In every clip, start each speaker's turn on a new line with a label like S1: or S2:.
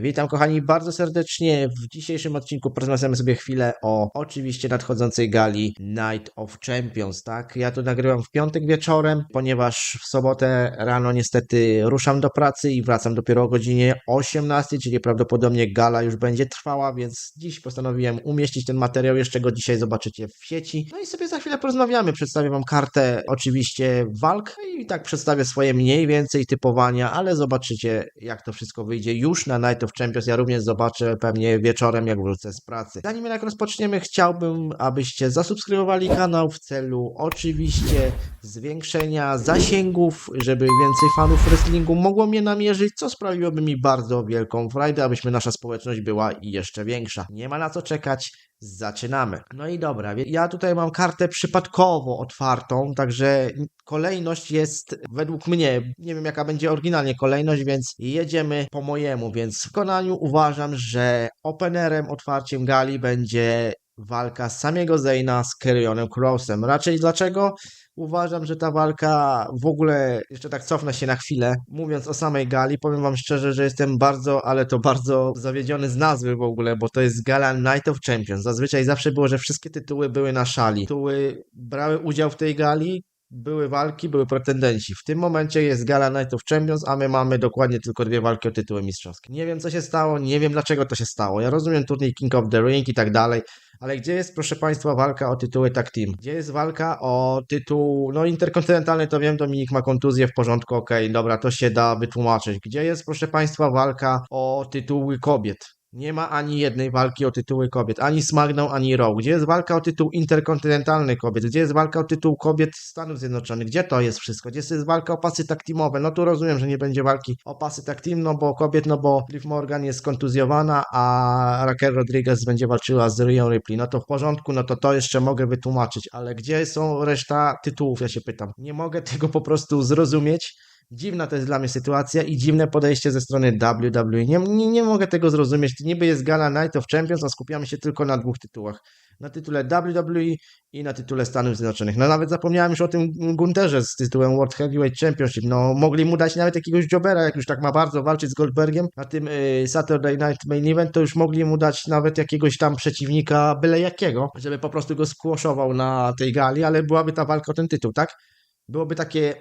S1: Witam kochani bardzo serdecznie. W dzisiejszym odcinku porozmawiamy sobie chwilę o oczywiście nadchodzącej gali Night of Champions, tak? Ja to nagrywam w piątek wieczorem, ponieważ w sobotę rano niestety ruszam do pracy i wracam dopiero o godzinie 18, czyli prawdopodobnie gala już będzie trwała, więc dziś postanowiłem umieścić ten materiał, jeszcze go dzisiaj zobaczycie w sieci. No i sobie za chwilę porozmawiamy, przedstawię wam kartę oczywiście walk i tak przedstawię swoje mniej więcej typowania, ale zobaczycie jak to wszystko wyjdzie już na Night of Champions. Ja również zobaczę pewnie wieczorem, jak wrócę z pracy. Zanim jednak rozpoczniemy, chciałbym, abyście zasubskrybowali kanał w celu oczywiście zwiększenia zasięgów, żeby więcej fanów wrestlingu mogło mnie namierzyć, co sprawiłoby mi bardzo wielką frajdę, abyśmy nasza społeczność była jeszcze większa. Nie ma na co czekać. Zaczynamy. No i dobra, ja tutaj mam kartę przypadkowo otwartą, także kolejność jest według mnie, nie wiem jaka będzie oryginalnie kolejność, więc jedziemy po mojemu, więc w wykonaniu uważam, że openerem, otwarciem gali będzie walka samego Zayna z Kerrionem Crossem. Raczej dlaczego? Uważam, że ta walka w ogóle, jeszcze tak cofnę się na chwilę, mówiąc o samej gali, powiem wam szczerze, że jestem bardzo, ale to bardzo zawiedziony z nazwy w ogóle, bo to jest gala Night of Champions. Zazwyczaj zawsze było, że wszystkie tytuły były na szali. Tytuły brały udział w tej gali, były walki, były pretendenci. W tym momencie jest gala Night of Champions, a my mamy dokładnie tylko dwie walki o tytuły mistrzowskie. Nie wiem co się stało, nie wiem dlaczego to się stało. Ja rozumiem turniej King of the Ring i tak dalej, ale gdzie jest, proszę Państwa, walka o tytuły tag team? Gdzie jest walka o tytuł, no interkontynentalny to wiem, Dominik ma kontuzję, w porządku, okej, dobra, to się da wytłumaczyć. Gdzie jest, proszę Państwa, walka o tytuły kobiet? Nie ma ani jednej walki o tytuły kobiet, ani SmackDown, ani Raw. Gdzie jest walka o tytuł interkontynentalny kobiet? Gdzie jest walka o tytuł kobiet Stanów Zjednoczonych? Gdzie to jest wszystko? Gdzie jest walka o pasy tag teamowe? No tu rozumiem, że nie będzie walki o pasy tag team, no bo kobiet, no bo Liv Morgan jest kontuzjowana, a Raquel Rodriguez będzie walczyła z Rhea Ripley. No to w porządku, no to to jeszcze mogę wytłumaczyć, ale gdzie są reszta tytułów, ja się pytam. Nie mogę tego po prostu zrozumieć. Dziwna to jest dla mnie sytuacja i dziwne podejście ze strony WWE. Nie, nie, nie mogę tego zrozumieć. To niby jest gala Night of Champions, a skupiamy się tylko na dwóch tytułach. Na tytule WWE i na tytule Stanów Zjednoczonych. No nawet zapomniałem już o tym Gunterze z tytułem World Heavyweight Championship. No mogli mu dać nawet jakiegoś jobera, jak już tak ma bardzo walczyć z Goldbergiem na tym y, Saturday Night Main Event, to już mogli mu dać nawet jakiegoś tam przeciwnika byle jakiego, żeby po prostu go skłoszował na tej gali, ale byłaby ta walka o ten tytuł, tak? Byłoby takie,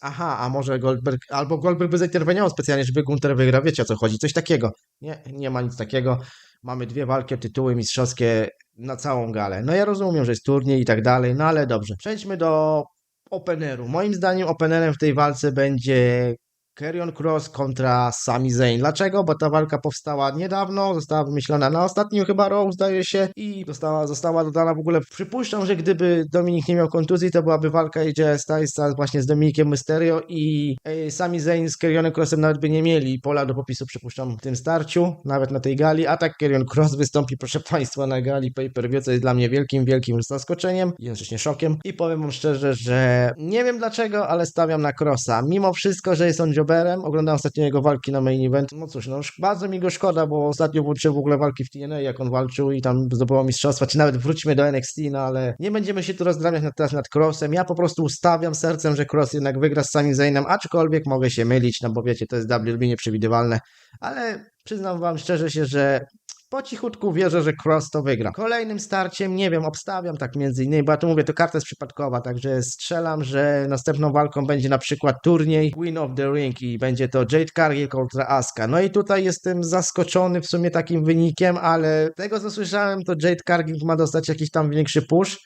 S1: aha, a może Goldberg, albo Goldberg by zainterweniował specjalnie, żeby Gunter wygrał, wiecie o co chodzi, coś takiego. Nie, nie ma nic takiego. Mamy dwie walki tytuły mistrzowskie na całą galę. No ja rozumiem, że jest turniej i tak dalej, no ale dobrze. Przejdźmy do openeru. Moim zdaniem openerem w tej walce będzie Kerrion Cross kontra Sami Zayn. Dlaczego? Bo ta walka powstała niedawno, została wymyślona na ostatnim chyba Raw, zdaje się, i została, została dodana w ogóle. Przypuszczam, że gdyby Dominik nie miał kontuzji, to byłaby walka AJ Stylesa właśnie z Dominikiem Mysterio i e, Sami Zayn z Kerrionem Crossem nawet by nie mieli pola do popisu, przypuszczam, w tym starciu, nawet na tej gali, a tak Kerrion Cross wystąpi, proszę Państwa, na gali pay-per-view, co jest dla mnie wielkim, wielkim zaskoczeniem jednocześnie szokiem. I powiem Wam szczerze, że nie wiem dlaczego, ale stawiam na Crossa. Mimo wszystko, że jest on jobberem, oglądałem ostatnio jego walki na main event, no cóż, no bardzo mi go szkoda, bo ostatnio włączyłem w ogóle walki w TNA, jak on walczył i tam zdobyło mistrzostwa, czy nawet wróćmy do NXT, no ale nie będziemy się tu rozdramiać nad, teraz nad Crossem. Ja po prostu ustawiam sercem, że Cross jednak wygra z Sami Zaynem, aczkolwiek mogę się mylić, no bo wiecie, to jest WWE nieprzewidywalne, ale przyznam wam szczerze się, że po cichutku wierzę, że Cross to wygra. Kolejnym starciem, nie wiem, obstawiam tak między innymi, bo ja tu mówię, to karta jest przypadkowa, także strzelam, że następną walką będzie na przykład turniej Queen of the Ring i będzie to Jade Cargill kontra Asuka. No i tutaj jestem zaskoczony w sumie takim wynikiem, ale tego co słyszałem, to Jade Cargill ma dostać jakiś tam większy push.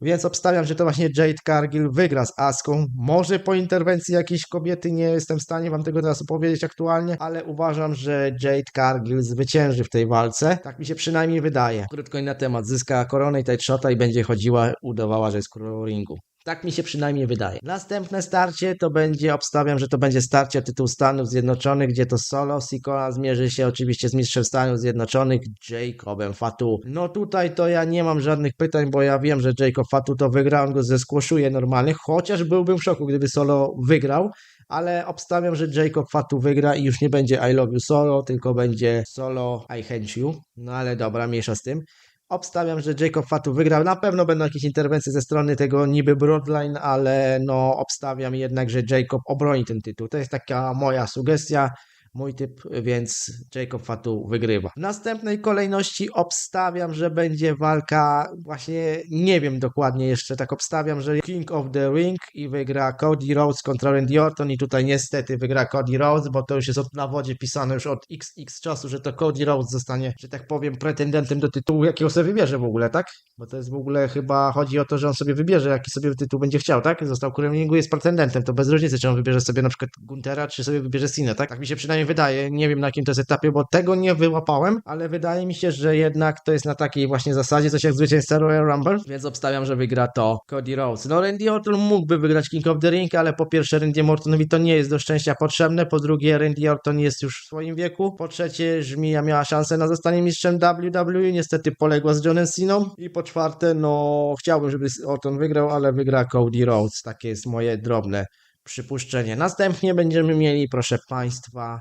S1: Więc obstawiam, że to właśnie Jade Cargill wygra z Aską. Może po interwencji jakiejś kobiety, nie jestem w stanie wam tego teraz opowiedzieć aktualnie, ale uważam, że Jade Cargill zwycięży w tej walce. Tak mi się przynajmniej wydaje. Krótko i na temat. Zyska koronę i tight i będzie chodziła, udawała, że jest królową ringu. Tak mi się przynajmniej wydaje. Następne starcie to będzie, obstawiam, że to będzie starcie o tytuł Stanów Zjednoczonych, gdzie to solo Sikola zmierzy się oczywiście z mistrzem Stanów Zjednoczonych Jacobem Fatu. No tutaj to ja nie mam żadnych pytań, bo ja wiem, że Jacob Fatu to wygra, on go zeskłoszuje normalnie, chociaż byłbym w szoku, gdyby solo wygrał, ale obstawiam, że Jacob Fatu wygra i już nie będzie I love you solo, tylko będzie solo I hate you. No ale dobra, mniejsza z tym. Obstawiam, że Jacob Fatu wygrał. Na pewno będą jakieś interwencje ze strony tego niby Broadline, ale no obstawiam jednak, że Jacob obroni ten tytuł. To jest taka moja sugestia. Mój typ, więc Jacob Fatu wygrywa. W następnej kolejności obstawiam, że będzie walka, właśnie nie wiem dokładnie jeszcze, tak obstawiam, że King of the Ring i wygra Cody Rhodes kontra Randy Orton i tutaj niestety wygra Cody Rhodes, bo to już jest na wodzie pisane już od XX czasu, że to Cody Rhodes zostanie, że tak powiem, pretendentem do tytułu, jakiego sobie wybierze w ogóle, tak? Bo to jest w ogóle chyba, chodzi o to, że on sobie wybierze, jaki sobie tytuł będzie chciał, tak? Został królem ringu, jest pretendentem, to bez różnicy, czy on wybierze sobie na przykład Guntera, czy sobie wybierze Sinę, tak? Tak mi się przynajmniej wydaje, nie wiem na jakim to jest etapie, bo tego nie wyłapałem, ale wydaje mi się, że jednak to jest na takiej właśnie zasadzie, coś jak zwycięzca Royal Rumble, więc obstawiam, że wygra to Cody Rhodes. No Randy Orton mógłby wygrać King of the Ring, ale po pierwsze Randy Ortonowi to nie jest do szczęścia potrzebne, po drugie Randy Orton jest już w swoim wieku, po trzecie Żmija miała szansę na zostanie mistrzem WWE, niestety poległa z Johnem Ceną i po czwarte, no chciałbym, żeby Orton wygrał, ale wygra Cody Rhodes, takie jest moje drobne przypuszczenie. Następnie będziemy mieli, proszę Państwa,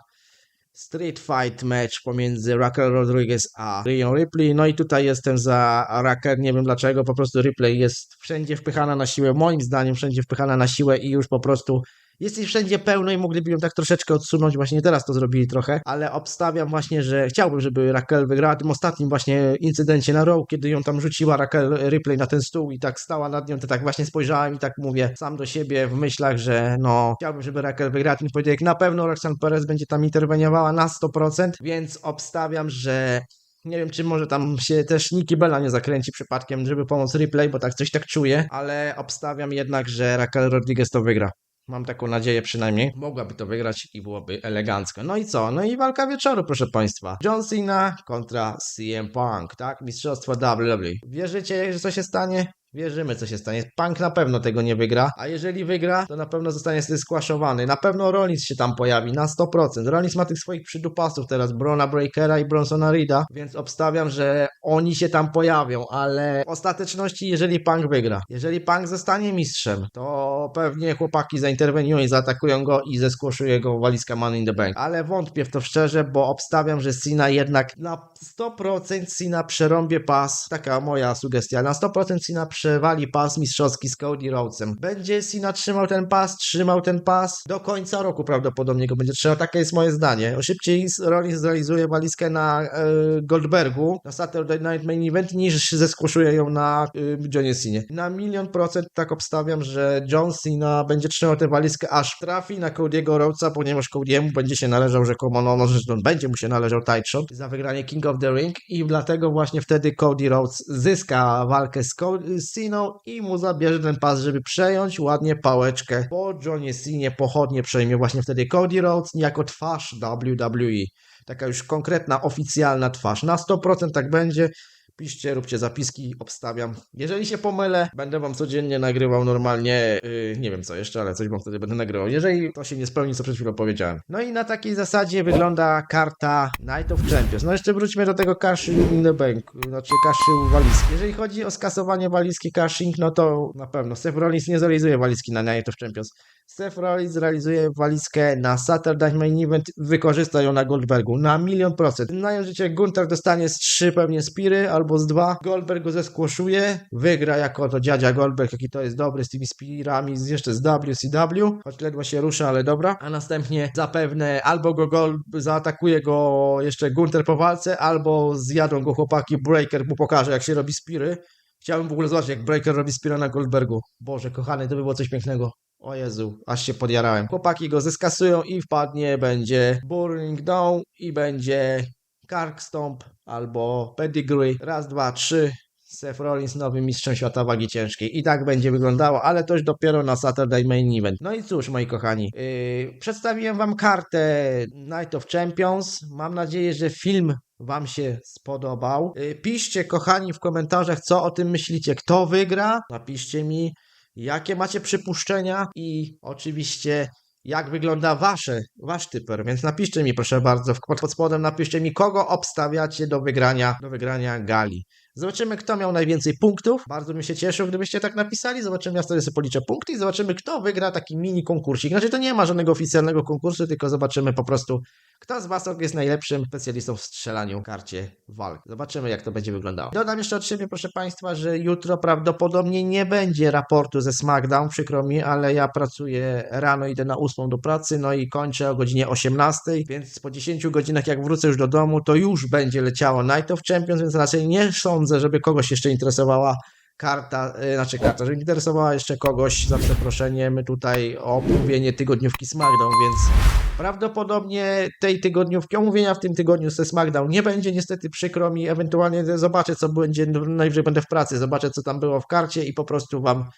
S1: Street Fight match pomiędzy Raquel Rodriguez a Rhea Ripley. No i tutaj jestem za Raquel, nie wiem dlaczego, po prostu Ripley jest wszędzie wpychana na siłę, moim zdaniem wszędzie wpychana na siłę i już po prostu jest wszędzie pełno i mogliby ją tak troszeczkę odsunąć, właśnie teraz to zrobili trochę, ale obstawiam właśnie, że chciałbym, żeby Raquel wygrała tym ostatnim właśnie incydencie na Raw, kiedy ją tam rzuciła Raquel Ripley na ten stół i tak stała nad nią, to tak właśnie spojrzałem i tak mówię sam do siebie w myślach, że no chciałbym, żeby Raquel wygrała ten pojedynek. Na pewno Roxanne Perez będzie tam interweniowała na 100%, więc obstawiam, że nie wiem, czy może tam się też Nikki Bella nie zakręci przypadkiem, żeby pomóc replay, bo tak coś tak czuję, ale obstawiam jednak, że Raquel Rodriguez to wygra. Mam taką nadzieję przynajmniej. Mogłaby to wygrać i byłoby elegancko. No i co? No i walka wieczoru, proszę Państwa. John Cena kontra CM Punk, tak? Mistrzostwo WWE. Wierzycie, że co się stanie? Wierzymy, co się stanie. Punk na pewno tego nie wygra, a jeżeli wygra, to na pewno zostanie skwaszowany. Na pewno Rollins się tam pojawi, na 100%. Rollins ma tych swoich przydupasów teraz, Brona Breakera i Bronsona Reeda, więc obstawiam, że oni się tam pojawią, ale w ostateczności, jeżeli Punk wygra, jeżeli Punk zostanie mistrzem, to pewnie chłopaki zainterweniują i zaatakują go i zeskłoszuje go walizka Money in the Bank. Ale wątpię w to szczerze, bo obstawiam, że Cena jednak na 100% Cena przerąbie pas. Taka moja sugestia. Na 100% Cena przewali pas mistrzowski z Cody Rhodesem. Będzie Cena trzymał ten pas, trzymał ten pas do końca roku prawdopodobnie go będzie trzymał. Takie jest moje zdanie. Szybciej Rollins zrealizuje walizkę na e, Goldbergu na Saturday Night Main Event niż zeskłoszuje ją na e, Johnie Cena. Na milion procent tak obstawiam, że John Cena będzie trzymał tę walizkę aż trafi na Cody'ego Rhodesa, ponieważ Cody'emu będzie się należał rzekomo, no, no zresztą będzie mu się należał tight za wygranie King of the Ring i dlatego właśnie wtedy Cody Rhodes zyska walkę z, Co- z I mu zabierze ten pas, żeby przejąć ładnie pałeczkę po Johnie Cenie pochodnie przejmie właśnie wtedy Cody Rhodes jako twarz WWE. Taka już konkretna, oficjalna twarz. Na 100% tak będzie. Piszcie, róbcie zapiski, obstawiam. Jeżeli się pomylę, będę wam codziennie nagrywał normalnie, yy, nie wiem co jeszcze, ale coś wam wtedy będę nagrywał. Jeżeli to się nie spełni, co przed chwilą powiedziałem. No i na takiej zasadzie wygląda karta Night of Champions. No jeszcze wróćmy do tego cashing in the bank, znaczy cashu walizki. Jeżeli chodzi o skasowanie walizki cashing, no to na pewno Seth Rollins nie zrealizuje walizki na Night of Champions. Seth Rollins zrealizuje walizkę na Saturday Main Event, wykorzysta ją na Goldbergu na milion procent. Na życie Gunther dostanie z trzy pewnie spiry albo z dwa. Goldberg go zeskłoszuje, wygra jako to dziadzia Goldberg, jaki to jest dobry z tymi spirami, z, jeszcze z WCW, choć ledwo się rusza, ale dobra. A następnie zapewne albo go Gold, zaatakuje go jeszcze Gunther po walce, albo zjadą go chłopaki, Breaker mu pokaże jak się robi spiry. Chciałbym w ogóle zobaczyć, jak Breaker robi spira na Goldbergu. Boże, kochany, to by było coś pięknego. O Jezu, aż się podjarałem. Chłopaki go zeskasują i wpadnie, będzie Burning Down i będzie Kark Stomp albo Pedigree. Raz, dwa, trzy. Seth Rollins nowym mistrzem świata wagi ciężkiej. I tak będzie wyglądało, ale to już dopiero na Saturday Main Event. No i cóż, moi kochani, yy, przedstawiłem wam kartę Night of Champions. Mam nadzieję, że film wam się spodobał. Yy, piszcie, kochani, w komentarzach, co o tym myślicie. Kto wygra? Napiszcie mi, jakie macie przypuszczenia i oczywiście jak wygląda wasze, wasz typer, więc napiszcie mi proszę bardzo, pod spodem napiszcie mi, kogo obstawiacie do wygrania, do wygrania gali. Zobaczymy, kto miał najwięcej punktów. Bardzo bym się cieszył, gdybyście tak napisali. Zobaczymy, ja sobie policzę punkty i zobaczymy, kto wygra taki mini konkursik. Znaczy, to nie ma żadnego oficjalnego konkursu, tylko zobaczymy po prostu, kto z Was jest najlepszym specjalistą w strzelaniu karcie walk. Zobaczymy, jak to będzie wyglądało. Dodam jeszcze od siebie, proszę Państwa, że jutro prawdopodobnie nie będzie raportu ze SmackDown, przykro mi, ale ja pracuję rano, idę na 8 do pracy, no i kończę o godzinie 18, więc po 10 godzinach, jak wrócę już do domu, to już będzie leciało Night of Champions, więc raczej nie sądzę, żeby kogoś jeszcze interesowała karta, y, znaczy karta, żeby interesowała jeszcze kogoś za przeproszeniem tutaj o omówienie tygodniówki SmackDown, więc prawdopodobnie tej tygodniówki, omówienia w tym tygodniu ze SmackDown nie będzie, niestety przykro mi, ewentualnie zobaczę co będzie, najwyżej będę w pracy, zobaczę co tam było w karcie i po prostu wam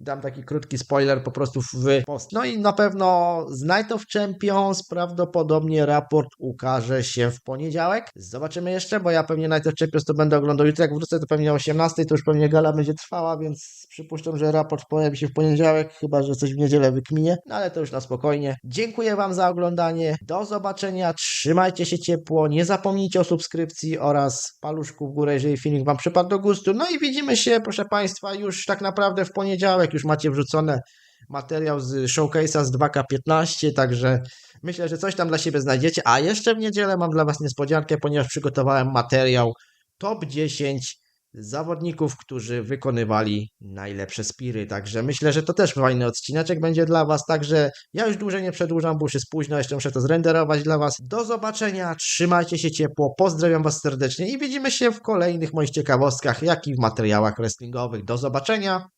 S1: dam taki krótki spoiler po prostu w post. No i na pewno z Night of Champions prawdopodobnie raport ukaże się w poniedziałek. Zobaczymy jeszcze, bo ja pewnie Night of Champions to będę oglądał jutro, jak wrócę to pewnie o 18, to już pewnie gala będzie trwała, więc przypuszczam, że raport pojawi się w poniedziałek, chyba, że coś w niedzielę wykminie, no ale to już na spokojnie. Dziękuję Wam za oglądanie, do zobaczenia, trzymajcie się ciepło, nie zapomnijcie o subskrypcji oraz paluszku w górę, jeżeli filmik Wam przypadł do gustu. No i widzimy się, proszę Państwa, już tak naprawdę w poniedziałek, już macie wrzucone materiał z showcase'a z 2K15, także myślę, że coś tam dla siebie znajdziecie. A jeszcze w niedzielę mam dla Was niespodziankę, ponieważ przygotowałem materiał top 10 zawodników, którzy wykonywali najlepsze spiry. Także myślę, że to też fajny odcineczek będzie dla Was. Także ja już dłużej nie przedłużam, bo już jest późno, jeszcze muszę to zrenderować dla Was. Do zobaczenia, trzymajcie się ciepło, pozdrawiam Was serdecznie i widzimy się w kolejnych moich ciekawostkach, jak i w materiałach wrestlingowych. Do zobaczenia!